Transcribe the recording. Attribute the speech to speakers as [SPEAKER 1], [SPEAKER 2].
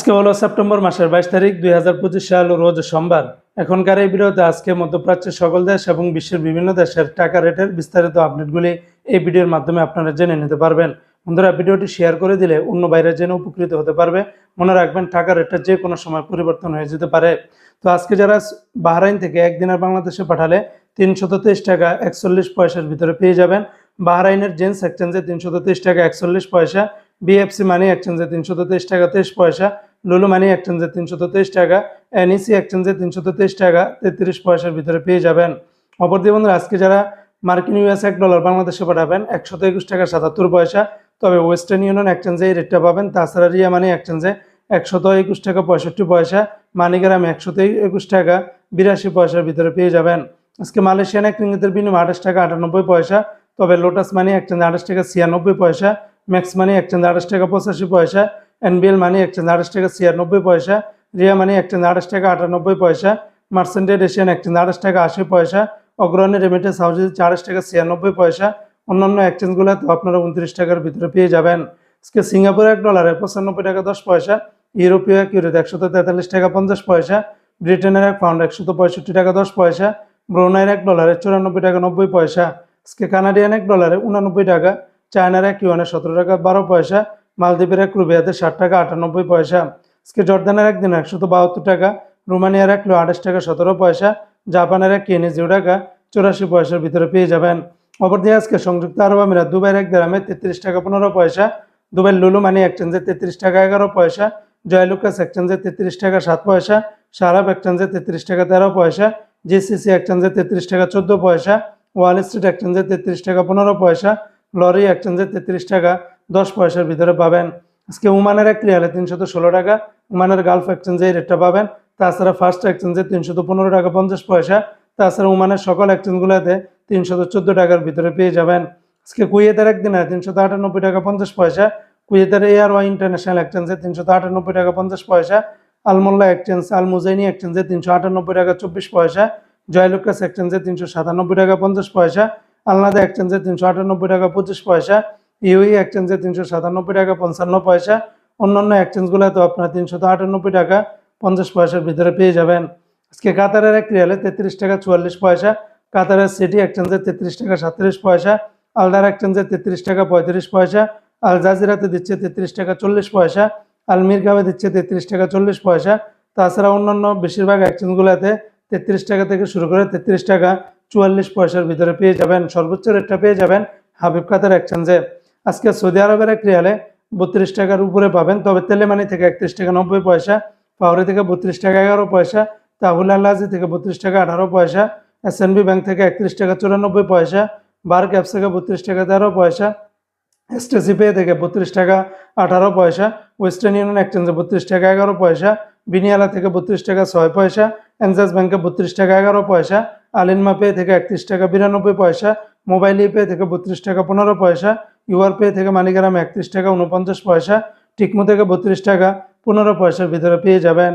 [SPEAKER 1] আজকে হলো সেপ্টেম্বর মাসের বাইশ তারিখ দুই হাজার পঁচিশ সাল, রোজ সোমবার। এখনকার এই ভিডিওতে আজকে মধ্যপ্রাচ্যের সকল দেশ এবং বিশ্বের বিভিন্ন দেশের টাকা রেটের বিস্তারিত আপডেটগুলি এই ভিডিওর মাধ্যমে আপনারা জেনে নিতে পারবেন। বন্ধুরা, ভিডিওটি শেয়ার করে দিলে অন্য বাইরে জেনে উপকৃত হতে পারবে। মনে রাখবেন, টাকা রেটটা যে কোনো সময় পরিবর্তন হয়ে যেতে পারে। তো আজকে যারা বাহরাইন থেকে একদিনের বাংলাদেশে পাঠালে তিনশত টাকা একচল্লিশ পয়সার ভিতরে পেয়ে যাবেন। বাহরাইনের জেন্স এক্সচেঞ্জে তিনশত টাকা একচল্লিশ পয়সা, বিএফসি মানি এক্সচেঞ্জে তেইশ টাকা তেইশ পয়সা লুলু মানি এক্সচেঞ্জে তিনশত তেইশ টাকা এনইসি এক্সচেঞ্জে তিনশত তেইশ টাকা, তেত্রিশ পয়সার ভিতরে পেয়ে যাবেন। অপরদিকে বন্ধুরা, আজকে যারা মার্কিন ইউএস এক ডলার বাংলাদেশে পাঠাবেন, একশত একুশ টাকা সাতাত্তর পয়সা, তবে ওয়েস্টার্ন ইউনিয়ন এক্সচেঞ্জে এই রেটটা পাবেন। তাছাড়া রিয়া মানি এক্সচেঞ্জে একশত একুশ টাকা পঁয়ষট্টি পয়সা, মানিগ্রামে একশত একুশ টাকা বিরাশি পয়সার ভিতরে পেয়ে যাবেন। আজকে মালয়েশিয়ান এক রিঙ্গিতের বিনিময়ে আঠাশ টাকা আটানব্বই পয়সা, তবে লোটাস মানি এক্সচেঞ্জ আঠাশ টাকা ছিয়ানব্বই পয়সা ম্যাক্স মানি এক্সচেঞ্জ আঠাশ টাকা পঁচাশি পয়সা এনবিএল মানি এক্সচেঞ্জ আঠাশ টাকা ছিয়ানব্বই পয়সা, রিয়া মানি এক্সচেঞ্জ আঠাশ টাকা আটানব্বই পয়সা মার্সেন্টেড এশিয়ান এক্সচেঞ্জ আঠাশ টাকা আশি পয়সা অগ্রণী রেমিটেন্স হাউসে আঠাশ টাকা ছিয়ানব্বই পয়সা, অন্যান্য এক্সচেঞ্জগুলো তো আপনারা উনত্রিশ টাকার ভিতরে পেয়ে যাবেন। আজকে সিঙ্গাপুর এক ডলারে পঁচানব্বই টাকা দশ পয়সা, ইউরোপীয় এক ইউরোতে একশত তেতাল্লিশ টাকা পঞ্চাশ পয়সা, ব্রিটেনের এক পাউন্ড একশত পঁয়ষট্টি টাকা দশ পয়সা, ব্রুনাইয়ের এক ডলারে চুরানব্বই টাকা নব্বই পয়সা, আজকে কানাডিয়ান এক ডলারে উনানব্বই টাকা, চায়নার এক ইউয়ানে সতেরো টাকা বারো পয়সা মালদ্বীপের এক রুবিয়াতে ষাট টাকা, আটানব্বই পয়সা। আজকে জর্দানের একদিন একশত বাহাত্তর টাকা, রোমানিয়ার এক আঠাশ টাকা, সতেরো পয়সা, জাপানের এক কেনে জিরো টাকা, চৌরাশি পয়সার ভিতরে পেয়ে যাবেন। অপরদিকে আজকে সংযুক্ত আরব আমিরাত, দুবাইয়ের এক গ্রামে তেত্রিশ টাকা, পনেরো পয়সা, দুবাইয়ের লুলু মানি এক্সচেঞ্জে তেত্রিশ টাকা, এগারো পয়সা, জয়লুকাস এক্সচেঞ্জে তেত্রিশ টাকা, সাত পয়সা সারাব এক্সচেঞ্জে তেত্রিশ টাকা, তেরো পয়সা, জিসিসি এক্সচেঞ্জে তেত্রিশ টাকা, চোদ্দ পয়সা, ওয়াল স্ট্রিট এক্সচেঞ্জে তেত্রিশ টাকা, পনেরো পয়সা, লরি এক্সচেঞ্জে তেত্রিশ টাকা দশ পয়সার ভিতরে পাবেন। আজকে উমানের এক রিয়ালে তিনশত ষোলো টাকা উমানের গালফ এক্সচেঞ্জে এই রেটটা পাবেন। তাছাড়া ফার্স্ট এক্সচেঞ্জে তিনশত পনেরো টাকা, পঞ্চাশ পয়সা। তাছাড়া উমানের সকল এক্সচেঞ্জগুলোতে তিনশত চোদ্দ টাকার ভিতরে পেয়ে যাবেন। আজকে কুয়েতের একদিনে তিনশত আটানব্বই টাকা, পঞ্চাশ পয়সা। কুয়েতের এয়ার ওয়াই ইন্টারন্যাশনাল এক্সচেঞ্জে তিনশত আটানব্বই টাকা, পঞ্চাশ পয়সা। আলমোল্লা এক্সচেঞ্জ আল মুজাইনি এক্সচেঞ্জে তিনশো আটানব্বই টাকা, চব্বিশ পয়সা। জয়লুকাস এক্সচেঞ্জে তিনশো সাতানব্বই টাকা, পঞ্চাশ পয়সা। আলনাদা এক্সচেঞ্জে তিনশো আটানব্বই টাকা, পঁচিশ পয়সা। ইউই এক্সচেঞ্জে তিনশো সাতানব্বই টাকা, পঞ্চান্ন পয়সা। অন্যান্য এক্সচেঞ্জগুলোতে আপনারা তিনশত আটানব্বই টাকা, পঞ্চাশ পয়সার ভিতরে পেয়ে যাবেন। আজকে কাতারের এক রিয়ালে তেত্রিশ টাকা, চুয়াল্লিশ পয়সা। কাতারের সিটি এক্সচেঞ্জে তেত্রিশ টাকা, সাতত্রিশ পয়সা। আলদার এক্সচেঞ্জে তেত্রিশ টাকা, পঁয়ত্রিশ পয়সা। আল জাজিরাতে দিচ্ছে তেত্রিশ টাকা, চল্লিশ পয়সা। আল মিরগাঁওয়ে দিচ্ছে তেত্রিশ টাকা, চল্লিশ পয়সা। তাছাড়া অন্যান্য বেশিরভাগ এক্সচেঞ্জগুলোতে তেত্রিশ টাকা থেকে শুরু করে তেত্রিশ টাকা, চুয়াল্লিশ পয়সার ভিতরে পেয়ে যাবেন। সর্বোচ্চ রেটটা পেয়ে যাবেন হাবিব কাতার এক্সচেঞ্জে আজকে সৌদি আরবের এক রিয়ালে বত্রিশ টাকার উপরে পাবেন। তবে তেলেমানি থেকে একত্রিশ টাকা নব্বই পয়সা পাউরি থেকে বত্রিশ টাকা এগারো পয়সা, তাহুল আল্লাজি থেকে বত্রিশ টাকা আঠারো পয়সা, এস ব্যাংক থেকে একত্রিশ টাকা চুরানব্বই পয়সা বার ক্যাপস থেকে বত্রিশ টাকা তেরো পয়সা এসটিসি পে থেকে বত্রিশ টাকা আঠারো পয়সা, ওয়েস্টার্ন ইউনিয়ন এক্সচেঞ্জে বত্রিশ টাকা এগারো পয়সা, বিনিয়ালা থেকে বত্রিশ টাকা ছয় পয়সা, এনজাস ব্যাংকে বত্রিশ টাকা এগারো পয়সা আলিনমা পে থেকে একত্রিশ টাকা বিরানব্বই পয়সা, মোবাইল পে থেকে বত্রিশ টাকা পনেরো পয়সা ইউআর পে থেকে মালিকেরাম একত্রিশ টাকা উনপঞ্চাশ পয়সা, টিকমো থেকে বত্রিশ টাকা, পনেরো পয়সার ভিতরে পেয়ে যাবেন।